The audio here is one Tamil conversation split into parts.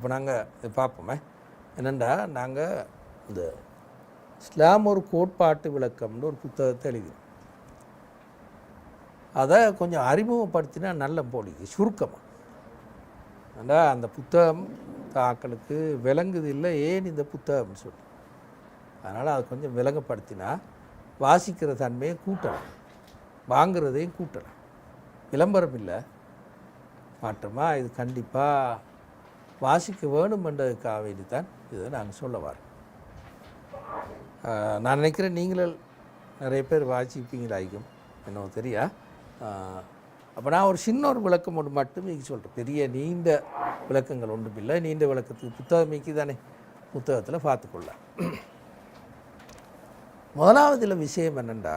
இப்போ நாங்கள் இது பார்ப்போமே. என்னென்னா நாங்கள் இந்த இஸ்லாம் ஒரு கோட்பாட்டு விளக்கம்னு ஒரு புத்தகத்தை எழுதினோம். அதை கொஞ்சம் அறிமுகப்படுத்தினா நல்ல போலிக்கு சுருக்கமாக ஏண்டா அந்த புத்தகம் தாக்களுக்கு விளங்குது இல்லை ஏன் இந்த புத்தகம்னு சொல்லி அதனால் அதை கொஞ்சம் விளங்கப்படுத்தினா வாசிக்கிற தன்மையை கூட்டலாம். வாங்குறதையும் கூட்டலாம். விளம்பரம் இல்லை. மாற்றமாக இது கண்டிப்பாக வாசிக்க வேணுமென்றதுக்காக வேண்டி தான் இதை நாங்கள் சொல்ல வரோம் நான் நினைக்கிறேன் நீங்களும் நிறைய பேர் வாசிப்பீங்களாகும் என்னவோ தெரியா? அப்போ நான் ஒரு சின்ன ஒரு விளக்கம் ஒன்று மட்டும் நீங்கள் சொல்கிறேன் பெரிய நீண்ட விளக்கங்கள் ஒன்றும் இல்லை. நீண்ட விளக்கத்துக்கு புத்தகம் மீக்கி தானே புத்தகத்தில் பார்த்துக்கொள்ளலாம். முதலாவதுல விஷயம் என்னென்னா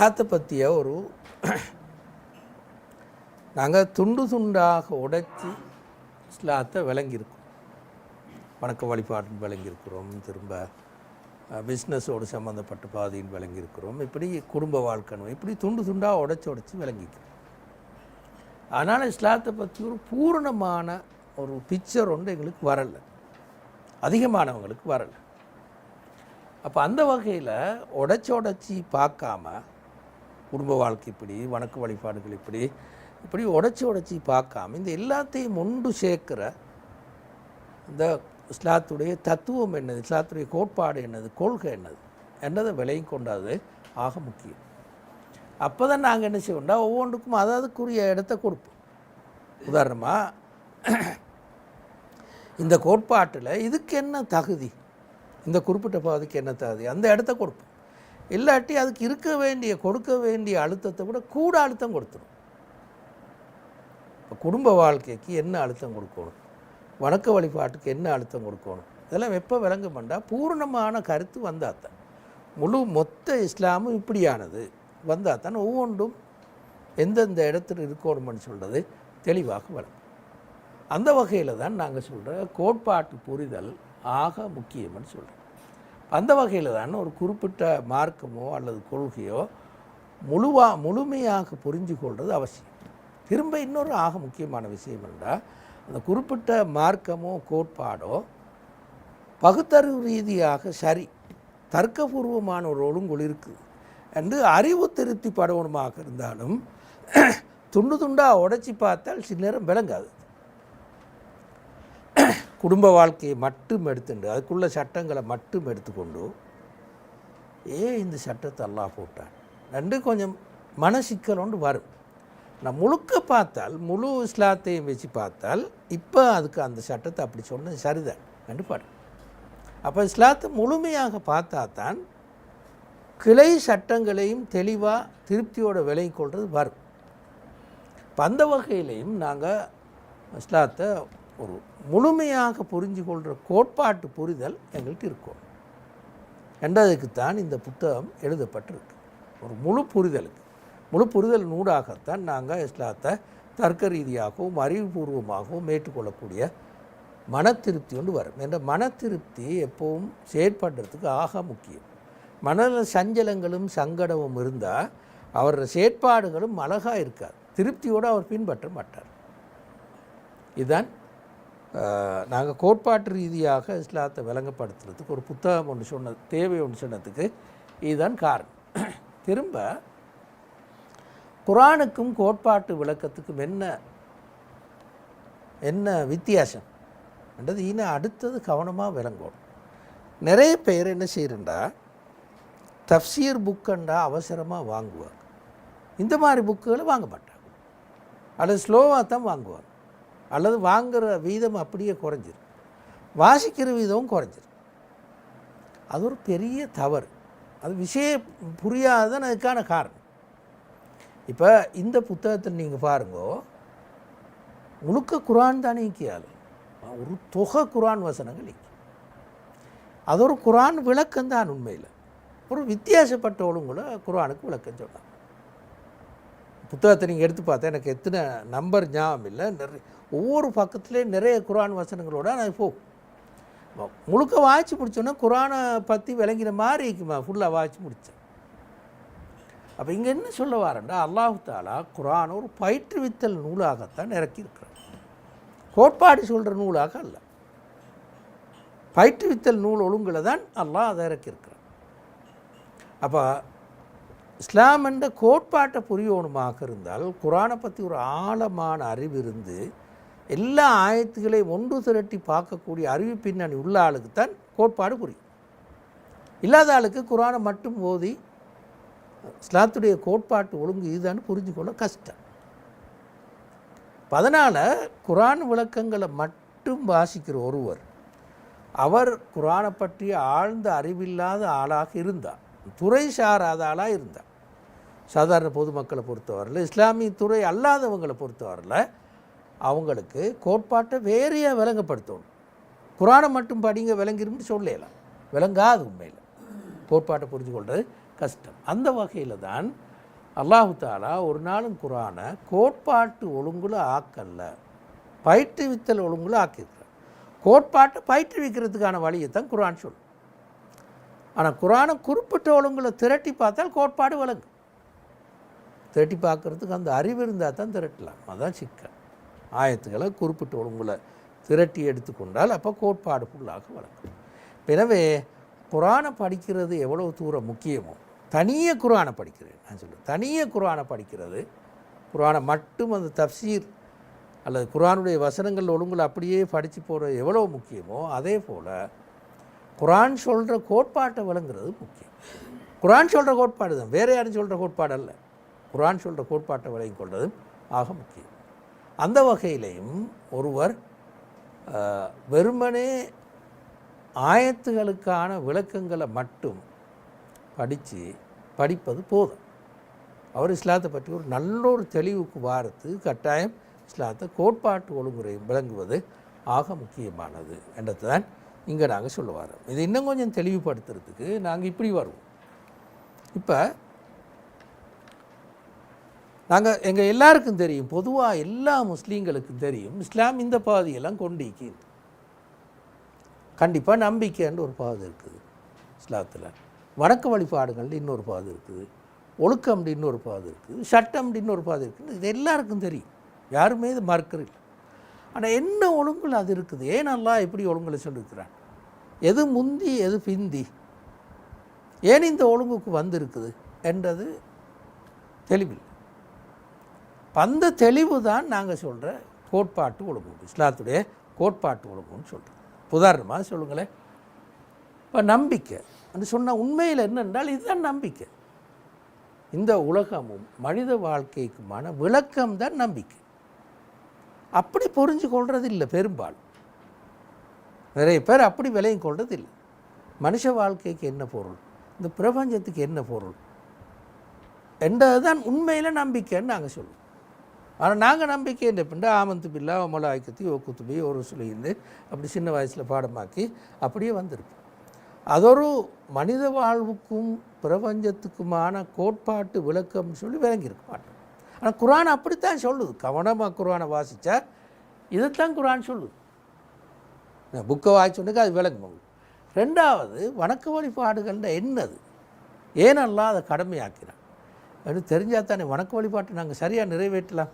இஸ்லாத்தை பற்றிய ஒரு நாங்கள் துண்டு துண்டாக உடைச்சி இஸ்லாத்தை விளங்கியிருக்கோம். வணக்க வழிபாட்டின் விளங்கியிருக்கிறோம். திரும்ப பிஸ்னஸோடு சம்மந்தப்பட்ட பாதையின் விளங்கியிருக்கிறோம். இப்படி குடும்ப வாழ்க்கணும் இப்படி துண்டு துண்டாக உடச்சி உடச்சி விளங்கிக்கிறோம் அதனால் இஸ்லாத்தை பற்றி ஒரு பூரணமான ஒரு பிக்சர் ஒன்று எங்களுக்கு வரலை. அதிகமானவங்களுக்கு வரலை. அப்போ அந்த வகையில் உடைச்சி உடைச்சி பார்க்காம குடும்ப வாழ்க்கை இப்படி வணக்க வழிபாடுகள் இப்படி இப்படி உடைச்சி உடைச்சி பார்க்காம இந்த எல்லாத்தையும் ஒன்று சேர்க்கிற இந்த இஸ்லாத்துடைய தத்துவம் என்னது இஸ்லாத்துடைய கோட்பாடு என்னது கொள்கை என்னது என்னதை விலையும் கொண்டாது ஆக முக்கியம். அப்போ தான் நாங்கள் என்ன செய்வோம்னா ஒவ்வொன்றுக்கும் அதாவதுக்குரிய இடத்த கொடுப்போம். உதாரணமாக இந்த கோட்பாட்டில் இதுக்கு என்ன தகுதி? இந்த குறிப்பிட்ட பாதைக்கு என்ன தகுதி? அந்த இடத்த கொடுப்போம். இல்லாட்டி அதுக்கு இருக்க வேண்டிய கொடுக்க வேண்டிய அழுத்தத்தை விட கூட அழுத்தம் கொடுத்துரும். இப்போ குடும்ப வாழ்க்கைக்கு என்ன அழுத்தம் கொடுக்கணும்? வணக்க வழிபாட்டுக்கு என்ன அழுத்தம் கொடுக்கணும்? இதெல்லாம் எப்போ விளங்க பண்ணால் பூர்ணமான கருத்து வந்தாத்தான் முழு மொத்த இஸ்லாமும் இப்படியானது வந்தாத்தான் ஒவ்வொன்றும் எந்தெந்த இடத்துல இருக்கணும்னு சொல்கிறது தெளிவாக விளங்கும். அந்த வகையில் தான் நாங்கள் சொல்கிற கோட்பாட்டு புரிதல் ஆக முக்கியம்னு சொல்கிறோம் அந்த வகையில் தான் ஒரு குறிப்பிட்ட மார்க்கமோ அல்லது கொள்கையோ முழுவா முழுமையாக புரிஞ்சு கொள்வது அவசியம். திரும்ப இன்னொரு ஆக முக்கியமான விஷயம் என்றால் அந்த குறிப்பிட்ட மார்க்கமோ கோட்பாடோ பகுத்தறிவு ரீதியாக சரி தர்க்கபூர்வமான ஒரு ஒழுங்குகள் இருக்குது என்று அறிவு திருத்தி படவனமாக இருந்தாலும் துண்டு துண்டாக உடைச்சி பார்த்தால் சில நேரம் விளங்காது. குடும்ப வாழ்க்கையை மட்டும் எடுத்துண்டு அதுக்குள்ள சட்டங்களை மட்டும் எடுத்துக்கொண்டு ஏன் இந்த சட்டத்தை எல்லாம் போட்டான்? ரெண்டு கொஞ்சம் மனசிக்கல் ஒன்று வரும். நான் முழுக்க பார்த்தால் முழு இஸ்லாத்தையும் வச்சு பார்த்தால் இப்போ அதுக்கு அந்த சட்டத்தை அப்படி சொன்னது சரிதான். கண்டுபாடு அப்போ இஸ்லாத்தை முழுமையாக பார்த்தா தான் கிளை சட்டங்களையும் தெளிவாக திருப்தியோட விலை கொள்வது வரும். இப்போ அந்த வகையிலையும் நாங்கள் இஸ்லாத்தை ஒரு முழுமையாக புரிஞ்சு கொள்கிற கோட்பாட்டு புரிதல் எங்கள்கிட்ட இருக்கும். என்றதுக்குத்தான் இந்த புத்தகம் எழுதப்பட்டிருக்கு. ஒரு முழு புரிதலுக்கு. முழு புரிதல் நூடாகத்தான் நாங்கள் இஸ்லாத்தை தர்க்க ரீதியாகவும் அறிவுபூர்வமாகவும் ஏற்றுக்கொள்ளக்கூடிய மன திருப்தி ஒன்று வரும் என்ற மன திருப்தி எப்பவும் செயற்படுறதுக்கு ஆக முக்கியம். மனதில் சஞ்சலங்களும் சங்கடமும் இருந்தால் அவரோட செயற்பாடுகளும் அழகாக இருக்காது. திருப்தியோடு அவர் பின்பற்ற மாட்டார். இதுதான் நாங்கள் கோட்பாட்டு ரீதியாக இஸ்லாத்தை விளங்கப்படுத்துறதுக்கு ஒரு புத்தகம் ஒன்று சொன்ன தேவை ஒன்று சொன்னதுக்கு இதுதான் காரணம். திரும்ப குரானுக்கும் கோட்பாட்டு விளக்கத்துக்கும் என்ன என்ன வித்தியாசம்? என்றது இனி அடுத்தது கவனமாக விளங்கணும். நிறைய பேர் என்ன செய்கிறண்டா தஃப்சீர் புக்கண்டா அவசரமாக வாங்குவாங்க. இந்த மாதிரி புக்குகளை வாங்க மாட்டாங்க. அல்லது ஸ்லோவாக தான் வாங்குவாங்க. அல்லது வாங்குகிற வீதம் அப்படியே குறைஞ்சிரும். வாசிக்கிற வீதமும் குறைஞ்சிரும். அது ஒரு பெரிய தவறு. அது விஷயம் புரியாததான் அதுக்கான காரணம். இப்போ இந்த புத்தகத்தை நீங்கள் பாருங்கோ. முழுக்க குரான் தானே இக்கியாது ஒரு தொகை குரான் வசனங்கள் நீக்கி. அது ஒரு குரான் விளக்கம் தான் உண்மையில். ஒரு வித்தியாசப்பட்டவளும் கூட குரானுக்கு விளக்கம் சொன்னாங்க. புத்தகத்தை நீங்கள் எடுத்து பார்த்தா எனக்கு எத்தனை நம்பர் ஞாபகம் இல்லை. நிறைய ஒவ்வொரு பக்கத்துலேயும் நிறைய குரான் வசனங்களோட நான் போகும் முழுக்க வாய்ச்சி முடித்தோன்னா குரானை பற்றி விளங்கின மாதிரி இருக்குமா? ஃபுல்லாக வாய்ச்சி முடித்தேன் அப்போ இங்கே என்ன சொல்ல வரேன்டா? அல்லாஹு தாலா குரான் ஒரு பயிற்றுவித்தல் நூலாகத்தான் இறக்கியிருக்கிறார் கோட்பாடு சொல்கிற நூலாக அல்ல. பயிற்றுவித்தல் நூல் ஒழுங்குல தான் அல்லாஹ் அதை இறக்கியிருக்கிறார் அப்போ இஸ்லாம் என்ற கோட்பாட்டை புரியணுமாக இருந்தால் குரானை பற்றி ஒரு ஆழமான அறிவு இருந்து எல்லா ஆயத்துகளையும் ஒன்று திரட்டி பார்க்கக்கூடிய அறிவு பின்னணி உள்ள ஆளுக்கு தான் கோட்பாடு புரியும். இல்லாத ஆளுக்கு குரானை மட்டும் ஓதி இஸ்லாத்துடைய கோட்பாட்டு ஒழுங்கு இதுதான் புரிஞ்சு கொள்ள கஷ்டம். அதனால் குரான் விளக்கங்களை மட்டும் வாசிக்கிற ஒருவர் அவர் குரானை பற்றிய ஆழ்ந்த அறிவில்லாத ஆளாக இருந்தார். துறை சாராத ஆளாக இருந்தார். சாதாரண பொதுமக்களை பொறுத்தவரையில் இஸ்லாமிய துறை அல்லாதவங்களை பொறுத்தவரையில் அவங்களுக்கு கோட்பாட்டை வேறையாக விளங்கப்படுத்தணும். குரானை மட்டும் படிங்க விளங்கிரும்னு சொல்லலாம் விளங்காது உண்மையில். கோட்பாட்டை புரிஞ்சு கொள்வது கஷ்டம். அந்த வகையில் தான் அல்லாஹு தாலா ஒரு நாளும் குரானை கோட்பாட்டு ஒழுங்குல ஆக்கல்ல பயிற்றுவித்தல் ஒழுங்குல ஆக்கியிருக்கிறார். கோட்பாட்டை பயிற்றுவிக்கிறதுக்கான வழியை தான் குரான் சொல்லும். ஆனால் குரானை குறிப்பிட்ட ஒழுங்குல திரட்டி பார்த்தால் கோட்பாடு விளங்கும். திரட்டி பார்க்குறதுக்கு அந்த அறிவு இருந்தால் தான் திரட்டலாம். அதான் சிக்கல். ஆயத்துக்களை குறிப்பிட்ட உங்களை திரட்டி எடுத்துக்கொண்டால் அப்போ கோட்பாடு ஃபுல்லாக வளர்க்கும். எனவே குரானை படிக்கிறது எவ்வளவு தூரம் முக்கியமோ தனியே குரானை படிக்கிறேன் நான் சொல்லுவேன் தனியே குரானை படிக்கிறது குரானை மட்டும் அந்த தப்சீர் அல்லது குரானுடைய வசனங்கள் ஒழுங்குல அப்படியே படித்து போகிறது எவ்வளோ முக்கியமோ அதே போல் குரான் சொல்கிற கோட்பாட்டை விளங்குறது முக்கியம். குரான் சொல்கிற கோட்பாடு தான். வேறு யாரும் சொல்கிற கோட்பாடு அல்ல குரான் சொல்கிற கோட்பாட்டை விளங்கி கொள்வதும் ஆக முக்கியம். அந்த வகையிலையும் ஒருவர் வெறுமனே ஆயத்துகளுக்கான விளக்கங்களை மட்டும் படித்து படிப்பது போதும். அவர் இஸ்லாத்தை பற்றி ஒரு நல்ல ஒரு தெளிவுக்கு வாரத்து கட்டாயம் இஸ்லாத்தை கோட்பாட்டு ஒழுங்குறை விளங்குவது ஆக முக்கியமானது என்றது தான் இங்கே நாங்கள் சொல்ல வரோம் இது இன்னும் கொஞ்சம் தெளிவுபடுத்துறதுக்கு நாங்கள் இப்படி வருவோம். இப்போ நாங்கள் எங்கள் எல்லாருக்கும் தெரியும். பொதுவாக எல்லா முஸ்லீம்களுக்கும் தெரியும். இஸ்லாம் இந்த பாதையெல்லாம் கொண்டிக்கு கண்டிப்பாக நம்பிக்கைன்ற ஒரு பாதை இருக்குது. இஸ்லாத்தில். வணக்க வழிபாடுகள் இன்னொரு பாதை இருக்குது. ஒழுக்கம் இன்னொரு பாதை இருக்குது. சட்டம் இன்னொரு பாதை இருக்குது. இது எல்லாருக்கும் தெரியும். யாருமே இது மறுக்கிறது ஆனால் என்ன ஒழுங்குல அது இருக்குது? ஏன் நல்லா எப்படி ஒழுங்குகளை சொல்லியிருக்கிறான் எது முந்தி எது பிந்தி? ஏன் இந்த ஒழுங்குக்கு வந்திருக்குது? என்றது தெளிவில்லை. அந்த தெளிவு தான் நாங்கள் சொல்கிற கோட்பாட்டு ஒழுங்கு இஸ்லாத்துடைய கோட்பாட்டு ஒழுங்குன்னு சொல்கிறோம் உதாரணமாக சொல்லுங்களேன். இப்போ நம்பிக்கை. அது சொன்ன உண்மையில் என்னென்றால் இதுதான் நம்பிக்கை. இந்த உலகமும் மனித வாழ்க்கைக்குமான விளக்கம் தான் நம்பிக்கை. அப்படி புரிஞ்சு கொள்வது இல்லை பெரும்பாலும். நிறைய பேர் அப்படி விலையும் கொள்வது இல்லை மனுஷ வாழ்க்கைக்கு என்ன பொருள்? இந்த பிரபஞ்சத்துக்கு என்ன பொருள்? என்றது தான் உண்மையில் நம்பிக்கைன்னு நாங்கள் சொல்லுவோம். ஆனால் நாங்கள் நம்பிக்கை என்ன பிண்ட ஆமந்து பில்லா மலாய்க்கத்தி ஓ குத்துபி ஒரு சொல்லின்னு அப்படி சின்ன வயசில் பாடமாக்கி அப்படியே வந்திருக்கும் அதொரு மனித வாழ்வுக்கும் பிரபஞ்சத்துக்குமான கோட்பாட்டு விளக்கம்னு சொல்லி விளங்கியிருக்க மாட்டோம் ஆனால் குரான் அப்படித்தான் சொல்லுது. கவனமாக குரானை வாசித்தா இதைத்தான் குரான் சொல்லுது. நான் புக்கை வாய்ச்சோன்னுக்கு அது விளங்கும் ரெண்டாவது வணக்க வழிபாடுகள்ன்ற என்னது? ஏனெல்லாம் அதை கடமையாக்கிறான். அப்படின்னு தெரிஞ்சால் தானே வணக்க வழிபாட்டை நாங்கள் சரியாக நிறைவேற்றலாம்.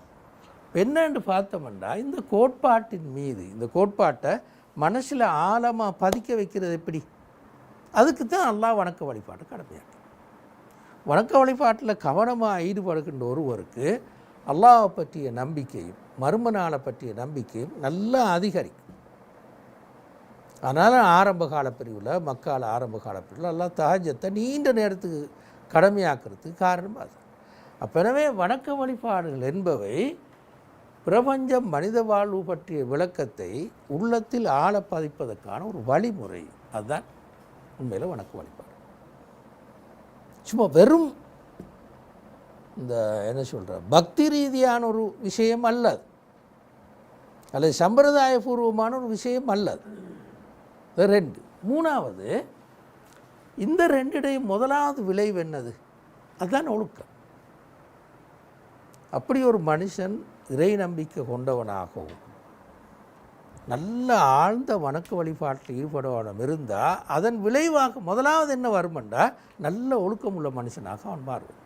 என்னன்னு பார்த்தோம்னா இந்த கோட்பாட்டின் மீது இந்த கோட்பாட்டை மனசில் ஆழமாக பதிக்க வைக்கிறது எப்படி? அதுக்கு தான் அல்லாஹ் வணக்க வழிபாடு கடமையாக்கு. வணக்க வழிபாட்டில் கவனமாக ஈடுபடுகின்ற ஒருவருக்கு அல்லாவை பற்றிய நம்பிக்கையும் மர்ம நாளை பற்றிய நம்பிக்கையும் நல்லா அதிகரிக்கும். அதனால் ஆரம்ப கால பிரிவில் மக்கால ஆரம்ப கால பிரிவில் எல்லாம் தகஜத்தை நீண்ட நேரத்துக்கு கடமையாக்குறதுக்கு காரணமாக அது. அப்போ எனவே வணக்க வழிபாடுகள் என்பவை பிரபஞ்சம் மனித வாழ்வு பற்றிய விளக்கத்தை உள்ளத்தில் ஆழ பதிப்பதற்கான ஒரு வழிமுறை. அதுதான் உண்மையில் வணக்க வழிபாடு. சும்மா வெறும் இந்த என்ன சொல்கிற பக்தி ரீதியான ஒரு விஷயம் அல்ல அல்லது சம்பிரதாயபூர்வமான ஒரு விஷயம் அல்ல ரெண்டு. மூணாவது இந்த ரெண்டுடைய முதலாவது விளைவு என்னது? அதுதான் ஒழுக்கம். அப்படி ஒரு மனுஷன் இறை நம்பிக்கை கொண்டவனாகவும் நல்ல ஆழ்ந்த வணக்க வழிபாட்டில் ஈடுபடுவனும் இருந்தால் அதன் விளைவாக முதலாவது என்ன வருமெண்டா நல்ல ஒழுக்கம் உள்ள மனுஷனாக அவன் மாறுவான்.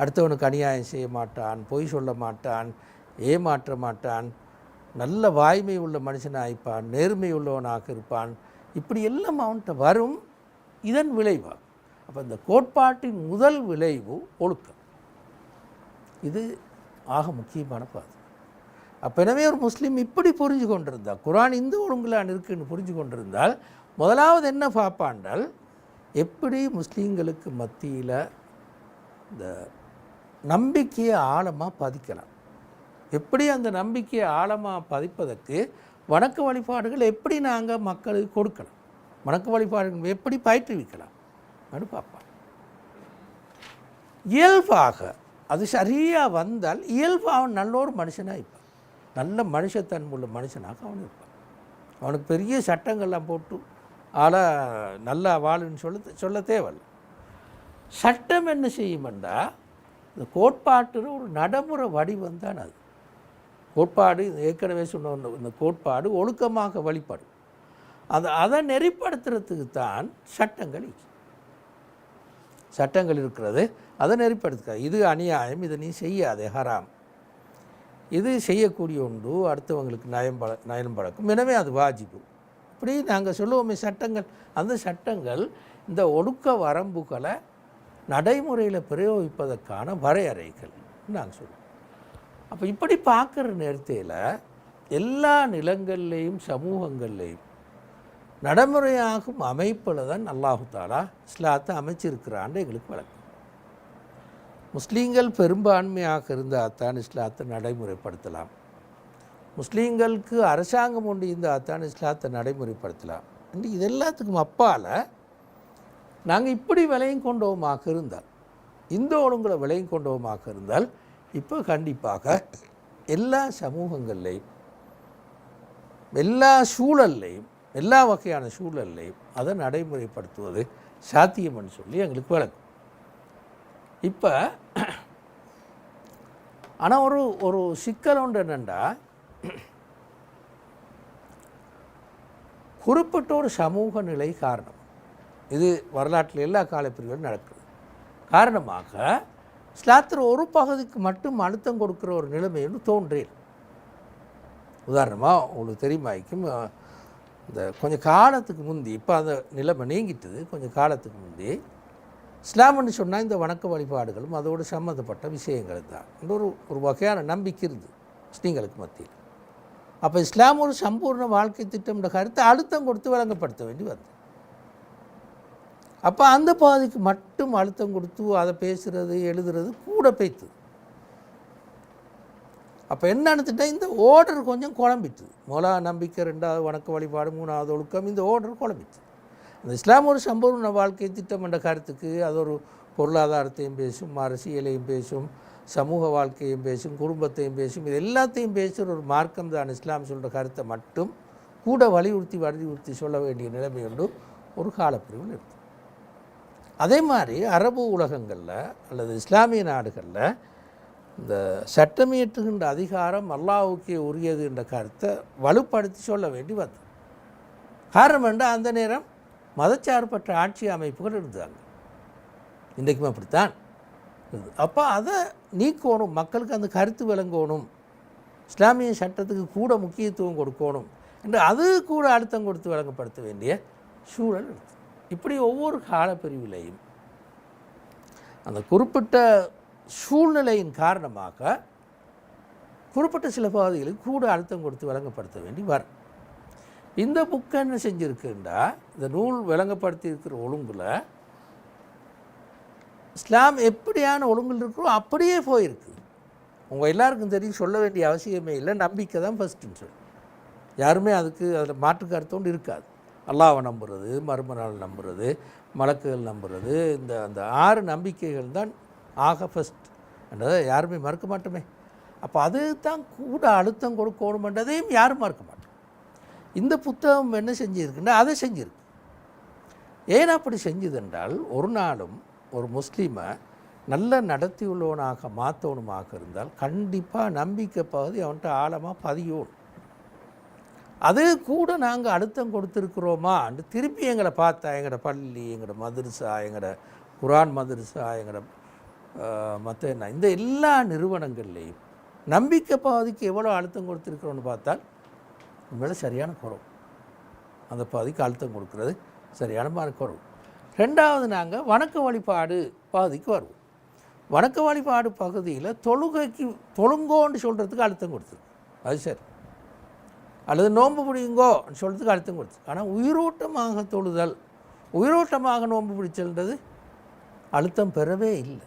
அடுத்தவனுக்கு அநியாயம் செய்ய மாட்டான் பொய் சொல்ல மாட்டான் ஏமாற்ற மாட்டான் நல்ல வாய்மை உள்ள மனுஷனாக இருப்பான் நேர்மை உள்ளவனாக இருப்பான். இப்படி எல்லாம் அவன்கிட்ட வரும் இதன் விளைவாக அப்போ இந்த கோட்பாட்டின் முதல் விளைவு ஒழுக்கம். இது ஆக முக்கியமான பாதை. அப்போ எனவே ஒரு முஸ்லீம் இப்படி புரிஞ்சு கொண்டிருந்தால் குரான் இந்து ஒழுங்குலான் இருக்குன்னு புரிஞ்சு கொண்டிருந்தால் முதலாவது என்ன பார்ப்பாண்டால் எப்படி முஸ்லீம்களுக்கு மத்தியில் இந்த நம்பிக்கையை ஆழமாக பதிக்கலாம். எப்படி அந்த நம்பிக்கையை ஆழமாக பதிப்பதற்கு வணக்க வழிபாடுகள் எப்படி நாங்கள் மக்களுக்கு கொடுக்கலாம்? வணக்க வழிபாடுகள் எப்படி பயிற்றுவிக்கலாம்? அப்படின்னு பார்ப்பான். இயல்பாக அது சரியாக வந்தால் இயல்பாக அவன் நல்ல ஒரு மனுஷனாக இருப்பான். நல்ல மனுஷத்தன்முள்ள மனுஷனாக அவன் இருப்பான். அவனுக்கு பெரிய சட்டங்கள்லாம் போட்டு ஆளா நல்லா வாழுன்னு சொல்ல சொல்ல தேவையில்ல. சட்டம் என்ன செய்யுமெண்டா இந்த கோட்பாட்டில் ஒரு நடைமுறை வடிவம் தான் அது. கோட்பாடு ஏற்கனவே சொன்ன இந்த கோட்பாடு ஒழுக்கமாக வழிபடும். அது அதை நெறிப்படுத்துறதுக்கு தான் சட்டங்கள் சட்டங்கள் இருக்கிறது. அதை நெறிப்படுத்துக்க இது அநியாயம் இதை நீ செய்யாதே ஹராம். இது செய்யக்கூடிய ஒன்று அடுத்தவங்களுக்கு நயம் பழ நயன் பழக்கும். எனவே அது வாஜிபு. இப்படி நாங்கள் சொல்லுவோமே சட்டங்கள். அந்த சட்டங்கள் இந்த ஒடுக்க வரம்புகளை நடைமுறையில் பிரயோகிப்பதற்கான வரையறைகள் நாங்கள் சொல்லுவோம். அப்போ இப்படி பார்க்குற நேரத்தில் எல்லா நிலங்கள்லேயும் சமூகங்கள்லேயும் நடைமுறையாகும் அமைப்பில் தான் அல்லாஹு தாலா இஸ்லாத்தை அமைச்சிருக்கிறான்னு எங்களுக்கு வழக்கம். முஸ்லீம்கள் பெரும்பான்மையாக இருந்தால் தான் இஸ்லாத்தை நடைமுறைப்படுத்தலாம். முஸ்லீம்களுக்கு அரசாங்கம் ஒன்று இருந்தால் தான் இஸ்லாத்தை நடைமுறைப்படுத்தலாம். என்று இது எல்லாத்துக்கும் அப்பால் நாங்கள் இப்படி விலையும் கொண்டோமாக இருந்தால் இந்த ஒழுங்குல விலையும் கொண்டோமாக இருந்தால் இப்போ கண்டிப்பாக எல்லா சமூகங்கள்லையும் எல்லா சூழல்லையும் எல்லா வகையான சூழல்லையும் அதை நடைமுறைப்படுத்துவது சாத்தியம்னு சொல்லி எங்களுக்கு விளக்கும். இப்போ ஆனால் ஒரு ஒரு சிக்கல் ஒன்று என்னென்னா குறிப்பிட்ட ஒரு சமூக நிலை காரணம். இது வரலாற்றில் எல்லா காலப்பிரிவுகளும் நடக்குது காரணமாக ஸ்லாத்திர ஒரு பகுதிக்கு மட்டும் அழுத்தம் கொடுக்குற ஒரு நிலைமை என்று தோன்றேன் உதாரணமாக உங்களுக்கு தெரியுமாய்க்கும் இந்த கொஞ்சம் காலத்துக்கு முந்தி இப்போ அந்த நிலைமை நீங்கிட்டது கொஞ்சம் காலத்துக்கு முந்தி இஸ்லாம்னு சொன்னால் இந்த வணக்க வழிபாடுகளும் அதோடு சம்மந்தப்பட்ட விஷயங்கள் தான். இன்னொரு ஒரு ஒரு வகையான நம்பிக்கை இருந்து முஸ்லீம்களுக்கு மத்தியில். அப்போ இஸ்லாம் ஒரு சம்பூர்ண வாழ்க்கை திட்டம்ன்ற கருத்தை அழுத்தம் கொடுத்து வழங்கப்படுத்த வேண்டி வந்தது. அப்போ அந்த பாதிக்கு மட்டும் அழுத்தம் கொடுத்து அதை பேசுகிறது எழுதுறது கூட பேய்த்துது அப்போ என்ன நினச்சிட்டா இந்த ஓர்டர் கொஞ்சம் குழம்பிட்டுது மொலா நம்பிக்கை ரெண்டாவது வணக்க வழிபாடு மூணாவது ஒழுக்கம் இந்த ஓர்டர் குழம்பிட்டு. அந்த இஸ்லாம் ஒரு சம்பூர்ண வாழ்க்கை திட்டம் என்ற கருத்துக்கு அது ஒரு பொருளாதாரத்தையும் பேசும் அரசியலையும் பேசும் சமூக வாழ்க்கையும் பேசும் குடும்பத்தையும் பேசும் இது எல்லாத்தையும் பேசுகிற ஒரு மார்க்கம் தான் இஸ்லாம் சொல்கிற கருத்தை மட்டும் கூட வலியுறுத்தி வலியுறுத்தி சொல்ல வேண்டிய நிலைமை உண்டு ஒரு காலப்பிரிவில் இருக்குது. அதே மாதிரி அரபு உலகங்களில் அல்லது இஸ்லாமிய நாடுகளில் இந்த சட்டமியற்றுகின்ற அதிகாரம் அல்லாவுக்கே உரியது என்ற கருத்தை வலுப்படுத்தி சொல்ல வேண்டி வந்தது. காரணம் என்ன? அந்த நேரம் மதச்சார்பற்ற ஆட்சி அமைப்புகள் இருந்தாங்க இன்றைக்கும் அப்படித்தான். அப்போ அதை நீக்கணும் மக்களுக்கு அந்த கருத்து விளங்கணும் இஸ்லாமிய சட்டத்துக்கு கூட முக்கியத்துவம் கொடுக்கணும் என்று அது கூட அழுத்தம் கொடுத்து வழங்கப்படுத்த வேண்டிய சூழல் இருக்குது இப்படி ஒவ்வொரு காலப்பிரிவிலையும் அந்த குறிப்பிட்ட சூழ்நிலையின் காரணமாக குறிப்பிட்ட சில பகுதிகளுக்கு கூட அழுத்தம் கொடுத்து வழங்கப்படுத்த வேண்டி வரும். இந்த புக்கை என்ன செஞ்சுருக்குண்டா இந்த நூல் விளங்கப்படுத்தி இருக்கிற ஒழுங்கில் இஸ்லாம் எப்படியான ஒழுங்கில் இருக்கிறோ அப்படியே போயிருக்கு. உங்கள் எல்லாருக்கும் தெரியும் சொல்ல வேண்டிய அவசியமே இல்லை நம்பிக்கை தான் ஃபஸ்ட்டுன்னு சொல்லி. யாருமே அதுக்கு அதில் மாற்று கருத்தோண்டு இருக்காது. அல்லாவை நம்புறது மர்ம நாள் நம்புறது மலக்குகள் நம்புறது இந்த அந்த ஆறு நம்பிக்கைகள் தான் ஆக ஃபஸ்ட் என்றதை யாருமே மறுக்க மாட்டோமே. அப்போ அது தான் கூட அழுத்தம் கொடுக்கணுமென்றதையும் யாரும் மறுக்க மாட்டோம் இந்த புத்தகம் என்ன செஞ்சிருக்குன்னா அதை செஞ்சிருக்கு. ஏன் அப்படி செஞ்சதென்றால் ஒரு நாளும் ஒரு முஸ்லீமை நல்ல நடத்தியுள்ளவனாக மாற்றவனுமாக இருந்தால் கண்டிப்பாக நம்பிக்கை பகுதி அவன்கிட்ட ஆழமாக பதியும். அது கூட நாங்கள் அழுத்தம் கொடுத்துருக்குறோமான்னு திருப்பி எங்களை பார்த்தா எங்களோட பள்ளி எங்களோட மதுரசா எங்களோட குரான் மதுரசா எங்களோட மற்ற என்ன இந்த எல்லா நிறுவனங்கள்லேயும் நம்பிக்கை பாதிக்கு எவ்வளோ அழுத்தம் கொடுத்துருக்குறோன்னு பார்த்தால் உண்மையில சரியான குறவு அந்த பாதிக்கு அழுத்தம் கொடுக்கறது சரியான மாதிரி குறவு ரெண்டாவது நாங்கள் வணக்க வழிபாடு பாதிக்கு வருவோம். வணக்க வழிபாடு பகுதியில் தொழுகைக்கு தொழுங்கோன்னு சொல்கிறதுக்கு அழுத்தம் கொடுத்துருக்கு. அது சரி. அல்லது நோன்பு பிடிங்கோன்னு சொல்கிறதுக்கு அழுத்தம் கொடுத்து ஆனால் உயிரோட்டமாக தொழுதல் உயிரோட்டமாக நோன்பு பிடிச்சல்ன்றது அழுத்தம் பெறவே இல்லை.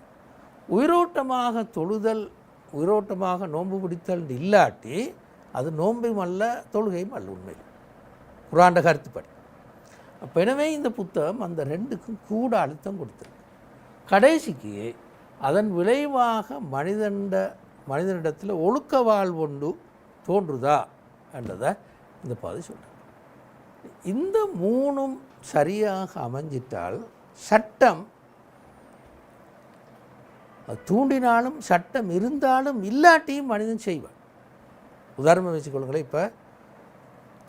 உயிரோட்டமாக தொழுதல் உயிரோட்டமாக நோன்பு பிடித்தல் இல்லாட்டி அது நோன்பையும் அல்ல தொழுகையும் அல்ல உண்மையில். குராண்ட கருத்துப்படி. அப்போ எனவே இந்த புத்தகம் அந்த ரெண்டுக்கும் கூட அழுத்தம் கொடுத்துருக்கு. கடைசிக்கு அதன் விளைவாக மனிதண்ட மனிதனிடத்தில் ஒழுக்க வாழ்வொண்டு தோன்றுதா என்றதை இந்த பாதை சொல்கிறேன் இந்த மூணும் சரியாக அமைஞ்சிட்டால் சட்டம் அது தூண்டினாலும் சட்டம் இருந்தாலும் இல்லாட்டியும் மனிதன் செய்வான். உதாரணம் வச்சுக்கொள்ளுங்களேன். இப்போ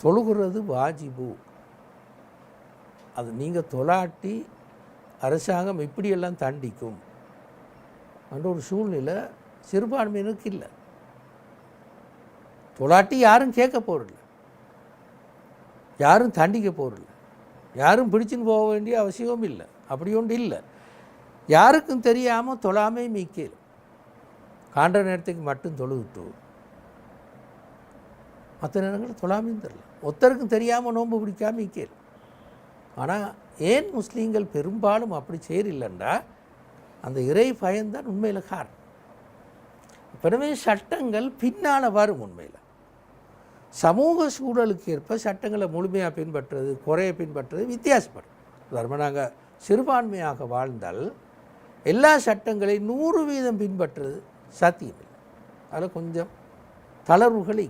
தொழுகிறது வாஜிபு. அது நீங்கள் தொலாட்டி அரசாங்கம் இப்படியெல்லாம் தண்டிக்கும் என்ற ஒரு சூழ்நிலை சிறுபான்மையினருக்கு இல்லை. தொலாட்டி யாரும் கேட்க போகிறதில்ல யாரும் தண்டிக்க போகிறதில்ல யாரும் பிடிச்சின்னு போக வேண்டிய அவசியமும் இல்லை. அப்படி ஒன்று இல்லை. யாருக்கும் தெரியாமல் தொழாமே மீக்கல் காண்ட நேரத்துக்கு மட்டும் தொழுவிட்டு மற்ற நேரங்களில் தொழாமையும் தெரில. ஒருத்தருக்கும் தெரியாமல் நோன்பு பிடிக்காமல் இக்கேல் ஆனால் ஏன் முஸ்லீம்கள் பெரும்பாலும் அப்படி செய்யறில்லைண்டா அந்த இறை பயன்தான் உண்மையில் காரணம். இப்போவே சட்டங்கள் பின்னால் வரும் உண்மையில். சமூக சூழலுக்கு ஏற்ப சட்டங்களை முழுமையாக பின்பற்றுறது குறைய பின்பற்றுறது வித்தியாசப்படும். உதாரணமாக நாங்கள் சிறுபான்மையாக வாழ்ந்தால் எல்லா சட்டங்களையும் நூறு வீதம் பின்பற்றுறது சாத்தியமில்லை. அதில் கொஞ்சம் தளர்வுகளை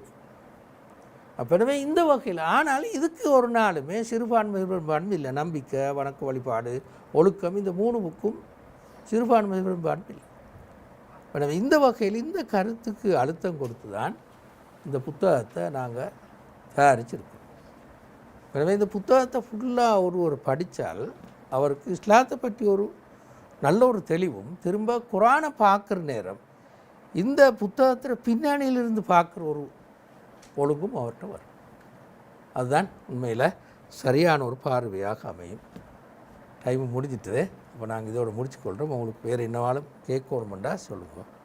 இருக்கும் இந்த வகையில். ஆனால் இதுக்கு ஒரு நாளுமே சிறுபான்மை பெரும்பான்மை இல்லை. நம்பிக்கை வணக்க வழிபாடு ஒழுக்கம் இந்த மூணுவுக்கும் சிறுபான்மை பெரும்பான்மை இல்லை. எனவே இந்த வகையில் இந்த கருத்துக்கு அழுத்தம் கொடுத்து தான் இந்த புத்தகத்தை நாங்கள் தயாரிச்சிருக்கோம். எனவே இந்த புத்தகத்தை ஃபுல்லாக ஒரு ஒரு படித்தால் அவருக்கு இஸ்லாத்தை பற்றி ஒரு நல்ல ஒரு தெளிவும் திரும்ப குரானை பார்க்குற நேரம் இந்த புத்தகத்தில் பின்னணியிலிருந்து பார்க்குற ஒரு ஒழுங்கும் அவர்கிட்ட வரும். அதுதான் உண்மையில் சரியான ஒரு பார்வையாக அமையும். டைம் முடிஞ்சிட்டது. இப்போ நாங்கள் இதோடு முடிச்சுக்கொள்கிறோம் உங்களுக்கு வேறு என்னவாலும் கேட்கணுமெண்டா சொல்லுங்கள்